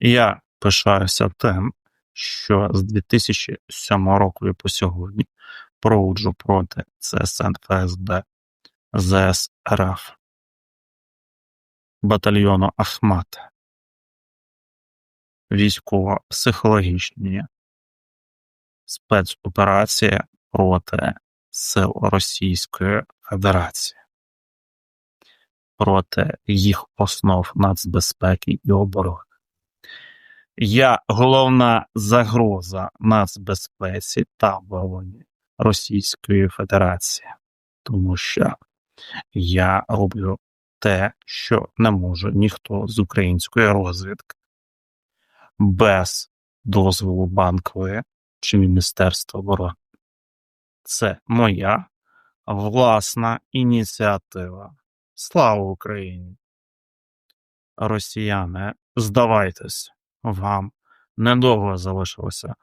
Я пишаюся тим, що з 2007 року і по сьогодні проводжу проти ЦСН ФСБ ЗС РФ батальйону Ахмат військово-психологічні спецоперації проти сил Російської Федерації, проти їх основ нацбезпеки і оборони. Я головна загроза нацбезпеці та обороні Російської Федерації, тому що я роблю те, що не може ніхто з української розвідки без дозволу банкової чи Міністерства оборони. Це моя власна ініціатива. Слава Україні! Росіяни, здавайтесь, вам. Недовго залишилося